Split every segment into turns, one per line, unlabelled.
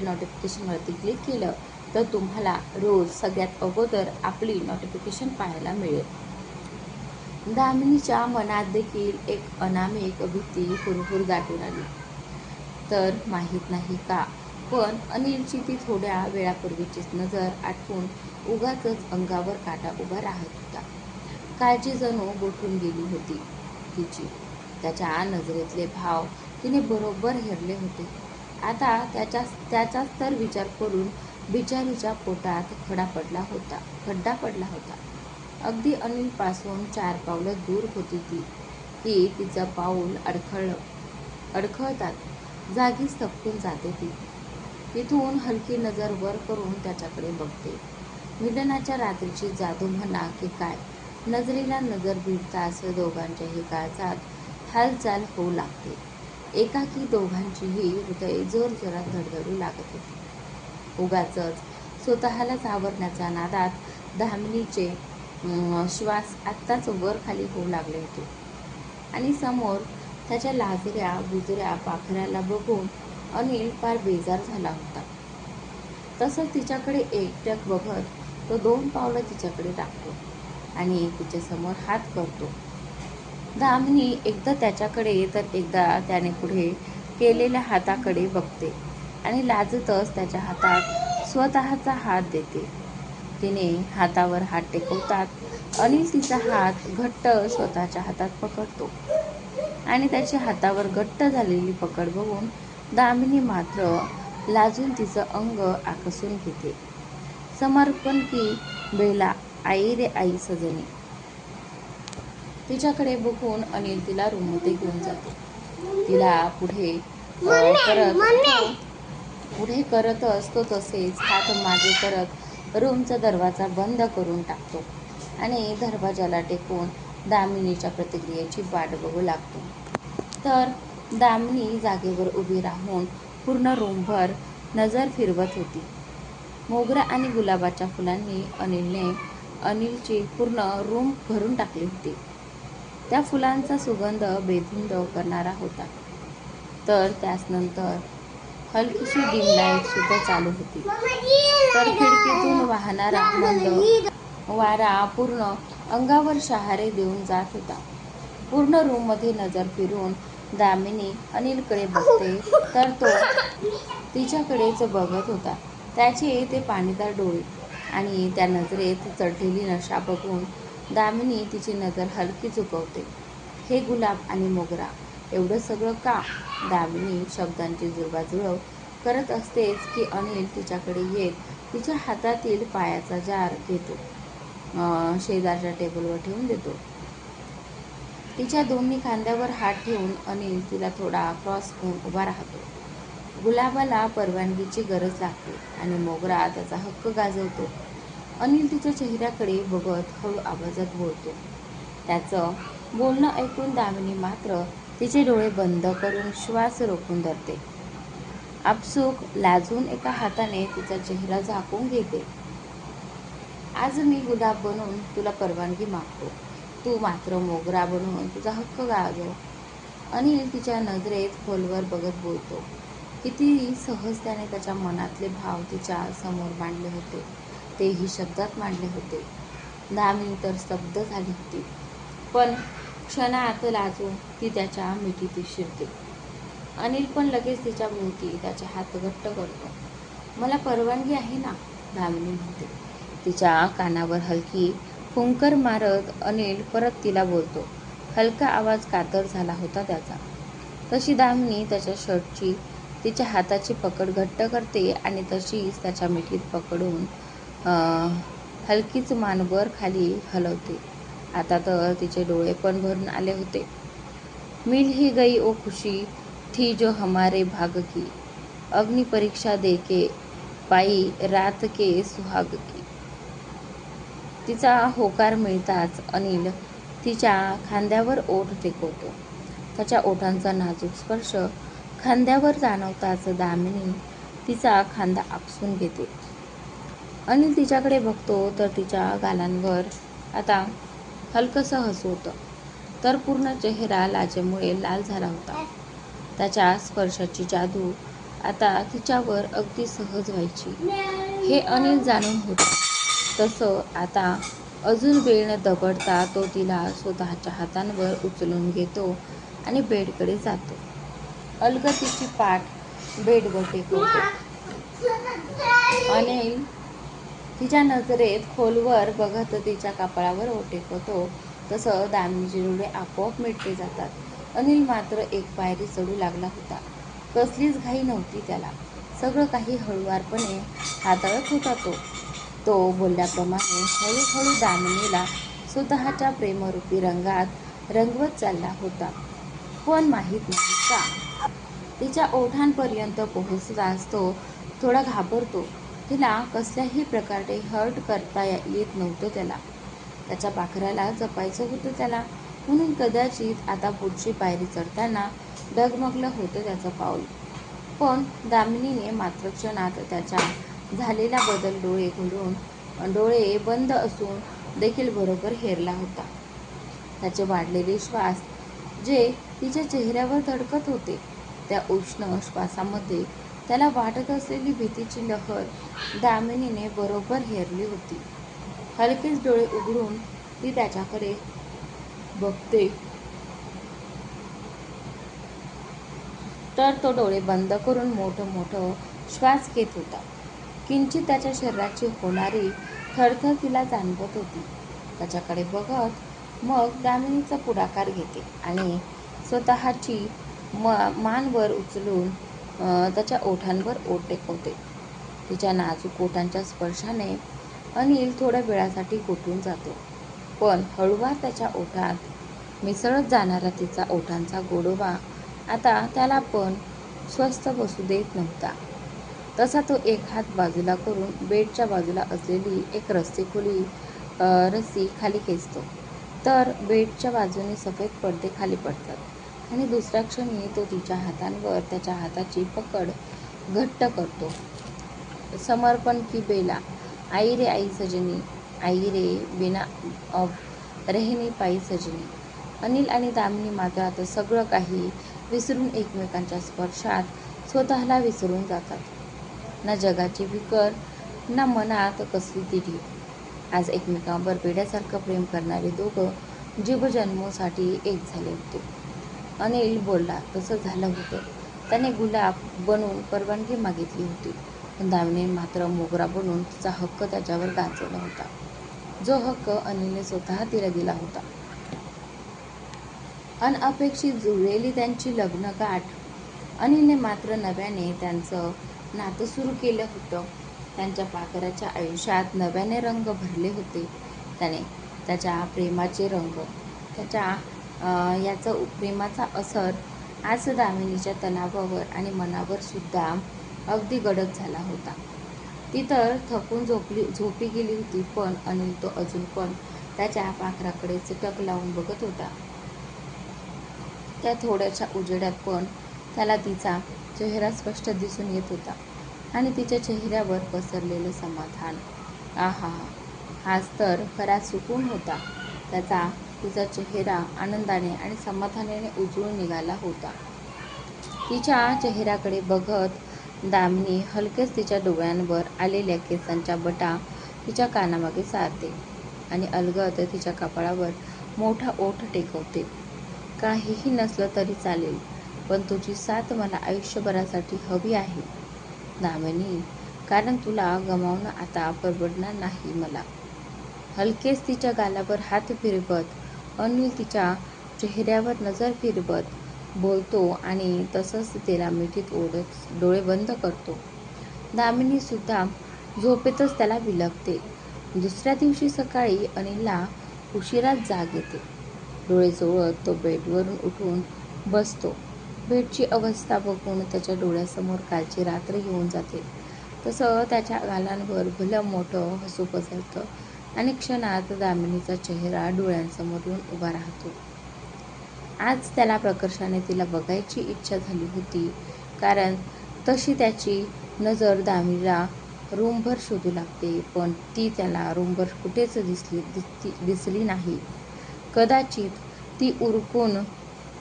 नोटिफिकेशनवरती click केलं तर तुम्हाला रोज सगळ्यात अगोदर आपली नोटिफिकेशन पाहायला मिळेल. दामिनीच्या मनात देखील एक अनामिक भीती हुरहुर दाटून आली. तर माहीत नाही का पण अनिलची ती थोड्या वेळापूर्वीचीच नजर आठवून उगाच अंगावर काटा उभा राहत होता. काळजी जणू गोठून गेली होती. तिची त्याच्या नजरेतले भाव तिने बरोबर हेरले होते. आता त्याच्या त्याचाच तर विचार करून बिचारीच्या पोटात खडा पडला होता. खड्डा पडला होता. अगदी अनिलपासून चार पावलं दूर होती ती. की तिचं पाऊल अडखळ अडखळतात. जागीच थपकून जाते ती. तिथून हलकी नजर वर करून त्याच्याकडे बघते. मिलनाच्या रात्रीची जादू म्हणा की काय नजरेला नजर भिडताच दोघांच्याही काळजात हालचाल होऊ लागते. एकाकी दोघांचीही हृदय जोर जोरात धडधडू लागत होती. उगाचच स्वतःलाच आवरण्याच्या नादात धामणीचे श्वास आत्ताच वर खाली होऊ लागले होते. आणि समोर त्याच्या लाजऱ्या गुजऱ्या पाखऱ्याला बघून अनिल फार बेजार झाला होता. तसंच तिच्याकडे एकटक बघत तो दोन पावलं तिच्याकडे टाकतो आणि तिच्यासमोर हात करतो. दामिनी एकदा त्याच्याकडे तर एकदा त्याने पुढे केलेल्या हाताकडे बघते आणि लाजतच त्याच्या हातात स्वतःचा हात देते. तिने हातावर हात टेकवतात अनिल तिचा हात घट्ट स्वतःच्या हातात पकडतो. आणि त्याच्या हातावर घट्ट झालेली पकड बघून दामिनी मात्र लाजून तिचं अंग आकसून घेते. समर्पण की बेला आई रे आई सजनी तिच्याकडे बघून अनिल तिला रूममध्ये घेऊन जातो. तिला पुढे करत पुढे करत असतो तसेच हात मागे करत रूमचा दरवाजा बंद करून टाकतो आणि दरवाजाला टेकून दामिनीच्या प्रतिक्रियेची वाट बघू लागतो. तर दामिनी जागेवर उभी राहून पूर्ण रूमभर नजर फिरवत होती. मोगरा आणि गुलाबाच्या फुलांनी अनिलने अनिलची पूर्ण रूम भरून टाकली होती. त्या फुलांचा सुगंध बेधुंद करणारा होता. तर त्याच नंतर हलकीशी डिम लाइट सुद्धा चालू होती. तर खिडकीतून वाहणारा मंद वारा पूर्ण अंगावर शहारे देऊन जात होता. पूर्ण रूममध्ये नजर फिरून दामिनी अनिलकडे बघते तर तो तिच्याकडेच बघत होता. त्याचे ते पाणीदार डोळे आणि त्या नजरेत चढलेली नशा बघून दामिनी तिची नजर हलकी चुकवते हे गुलाब आणि मोगरा एवढं सगळं का? दामिनी शब्दांची जुळवाजुळव करत असतेच की अनिल तिच्याकडे येत तिच्या हातातील पायाचा जार घेतो. शेजारच्या टेबलवर ठेवून देतो. तिच्या दोन्ही खांद्यावर हात ठेवून अनिल तिला थोडा क्रॉस होऊन उभा राहतो. गुलाबाला परवानगीची गरज लागते आणि मोगरा त्याचा हक्क गाजवतो. अनिल तिच्या चेहऱ्याकडे बघत हळू आवाजात बोलतो. त्याचं बोलणं ऐकून दामिनी मात्र तिचे डोळे बंद करून श्वास रोखून धरते. आपसूक लाजून एका हाताने तिचा चेहरा झाकून घेते. आज मी गुलाब बनून तुला परवानगी मागतो. तू मात्र मोगरा बनून तुझा हक्क गाजव अनिल तिच्या नजरेत खोलवर बघत बोलतो. किती सहज त्याने त्याच्या मनातले भाव तिच्या समोर मांडले होते. तेही शब्दात मांडले होते. दहा तर स्तब्ध झाली होती. पण क्षणात लाजून ती त्याच्या मिठीत शिरते. अनिल पण लगेच तिच्या भोवती त्याचे हात घट्ट करतो. मला परवानगी आहे ना? दामिनी म्हणते. तिच्या कानावर हलकी फुंकर मारत अनिल परत तिला बोलतो. हलका आवाज कातर झाला होता त्याचा. तशी दामिनी त्याच्या शर्टची तिच्या हाताची पकड घट्ट करते आणि तशीच त्याच्या मिठीत पकडून हलकीच मानवर खाली हलवते. आता तर तिचे डोळे पण भरून आले होते. मिल ही गई ओ खुशी थी जो हमारे भाग की. अग्नि परीक्षा दे के पायी रात के सुहाग की. तिचा होकार मिळताच अनिल तिच्या खांद्यावर ओठ टेकवतो. त्याच्या ओठांचा नाजूक स्पर्श खांद्यावर जाणवताच दामिनी तिचा खांदा आपसून घेते. अनिल तिच्याकडे बघतो तर तिच्या गालांवर आता हलकंसं हसू होतं. तर पूर्ण चेहरा लाजेमुळे लाल झाला होता. त्याच्या स्पर्शाची जादू आता तिच्यावर अगदी सहज व्हायची. हे अनिल जाणून होता. तसं आता अजून वेळ न दबडता तो तिला स्वतःच्या हातांवर उचलून घेतो आणि बेडकडे जातो. अलग तिची पाठ बेडवर टेकवतो. अनिल तिच्या नजरेत खोलवर बघत तिच्या कपाळावर ओठ होतो. तसं दामिनीचे डोळे आपोआप मिटले जातात. अनिल मात्र एक पायरी चढू लागला होता. कसलीच घाई नव्हती त्याला. सगळं काही हळुवारपणे हाताळत होता तो. तो बोलल्याप्रमाणे हळूहळू दामिनीला स्वतःच्या प्रेमरूपी रंगात रंगवत चालला होता. पण माहीत नाही का? तिच्या ओठांपर्यंत पोहोचताच तो थोडा घाबरतो. तिला कसल्याही प्रकारे हर्ट करता येत नव्हतं त्याला. त्याच्या पाखराला जपायचं होतं त्याला. म्हणून कदाचित आता पुढची पायरी चढताना डगमगलं होतं त्याचं पाऊल. पण दामिनीने मात्र क्षणात त्याच्या झालेला बदल डोळे घडून डोळे बंद असून देखील बरोबर हेरला होता. त्याचे वाढलेले श्वास जे तिच्या चेहऱ्यावर धडकत होते त्या उष्ण श्वासामध्ये त्याला वाटत असलेली भीतीची लहर दामिनीने बरोबर हेरली होती. हलकेच डोळे उघडून ती त्याच्याकडे बघते. तर तो डोळे बंद करून मोठं मोठं श्वास घेत होता. किंचित त्याच्या शरीराची होणारी थरथर तिला जाणवत होती. त्याच्याकडे बघत मग दामिनीचा पुढाकार घेते आणि स्वतःची म मानवर उचलून त्याच्या ओठांवर ओठ टेकवते. तिच्या नाजूक ओठांच्या स्पर्शाने अनिल थोड्या वेळासाठी गोठून जातो. पण हळूवार त्याच्या ओठात मिसळत जाणारा तिचा ओठांचा गोडवा आता त्याला पण स्वस्थ बसू देत नव्हता. तसा तो एक हात बाजूला करून बेडच्या बाजूला असलेली एक रस्सी खोली रस्सी खाली खेचतो. तर बेडच्या बाजूने सफेद पडदे खाली पडतात. आणि दुसऱ्या क्षणी तो तिच्या हातांवर त्याच्या हाताची पकड घट्ट करतो. समर्पण की बेला. आई रे आई सजनी आई रे बिना ऑफ रेहनी पायी सजनी. अनिल आणि दामिनी मात्र आता सगळं काही विसरून एकमेकांच्या स्पर्शात स्वतःला विसरून जातात. ना जगाची विकर ना मनात कसली तिढी. आज एकमेकांवर पेड्यासारखं प्रेम करणारे दोघं जीवजन्मोसाठी एक झाले होते. अनिल बोलला तसं झालं होतं. त्याने गुलाब बनवून परवानगी मागितली होती. पण दामिनीने मात्र मोगरा बनवून तिचा हक्क त्याच्यावर गाजवला होता. जो हक्क अनिलने स्वतः तिला दिला होता. अनअपेक्षित जुळलेली त्यांची लग्न गाठ अनिलने मात्र नव्याने त्यांचं नातं सुरू केलं होतं. त्यांच्या पाकराच्या आयुष्यात नव्याने रंग भरले होते. त्याने त्याच्या प्रेमाचे रंग त्याच्या याचं प्रेमाचा असर आज दामिनीच्या तणावावर आणि मनावर सुद्धा अगदी गडद झाला होता. ती तर थकून झोपली झोपी गेली होती पण अनिल तो अजून पण त्याच्या पाखराकडे चिटक लावून बघत होता. त्या थोड्याशा उजेड्यात पण त्याला तिचा चेहरा स्पष्ट दिसून येत होता आणि तिच्या चेहऱ्यावर पसरलेलं समाधान. आहा हाच तर खरा सुकून होता. त्याचा तिचा चेहरा आनंदाने आणि समाधानाने उजळून निघाला होता. तिच्या चेहऱ्याकडे बघत दामिनी हलकेच तिच्या डोळ्यांवर आलेल्या केसांच्या बटा तिच्या कानामागे सारते आणि अलगद तिच्या कपाळावर मोठा ओठ टेकवते. काहीही नसलं तरी चालेल पण तुझी साथ मला आयुष्यभरासाठी हवी आहे. दामिनी कारण तुला गमावणं आता परवडणार नाही मला. हलकेच तिच्या गालावर हात फिरवत अनिल तिच्या चेहऱ्यावर नजर फिरवत बोलतो आणि तसंच तिला मिठीत ओढत डोळे बंद करतो. दामिनी सुद्धा झोपेतच त्याला विलगते. दुसऱ्या दिवशी सकाळी अनिलला उशिराच जाग येते. डोळे चोळत तो बेडवरून उठून बसतो. बेडची अवस्था बघून त्याच्या डोळ्यासमोर कालची रात्र येऊन जाते. तसं त्याच्या गालांवर भलं मोठं हसू पसरतं. आणि क्षणात दामिनीचा चेहरा डोळ्यांसमोर येऊन उभा राहतो. आज त्याला प्रकर्षाने तिला बघायची इच्छा झाली होती कारण तशी त्याची नजर दामिनीला रूमभर शोधू लागते पण ती त्याला रूमभर कुठेच दिसली दिसली नाही. कदाचित ती उरकून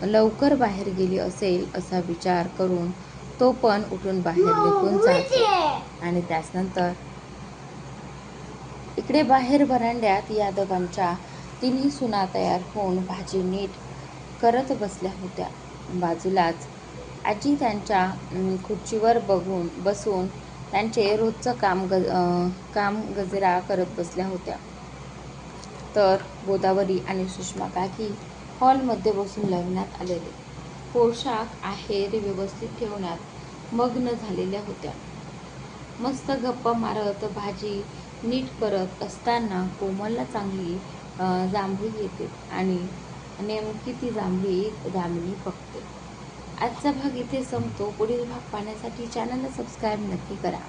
लवकर बाहेर गेली असेल असा विचार करून तो पण उठून बाहेर निघून जातो. आणि त्याचनंतर इकडे बाहेर वरांड्यात यादवांच्या तिन्ही सुना तयार होऊन भाजी नीट करत बसल्या होत्या. बाजूलाच आजी त्यांच्या खुर्चीवर बघून बसून त्यांचे रोजचं काम गज काम गजरा करत बसल्या होत्या. तर गोदावरी आणि सुषमा काकी हॉलमध्ये बसून लग्नात आलेले. पोशाख आहेर व्यवस्थित ठेवण्यात मग्न झालेल्या होत्या. मस्त गप्पा मारत भाजी नीट करत असताना कोमलला चांगली जांभळी येते आणि नेमकी ती जांभळी दामिनी बघते आजचा भाग इथे संपतो. पुढील भाग पाहण्यासाठी चॅनलला सबस्क्राईब नक्की करा.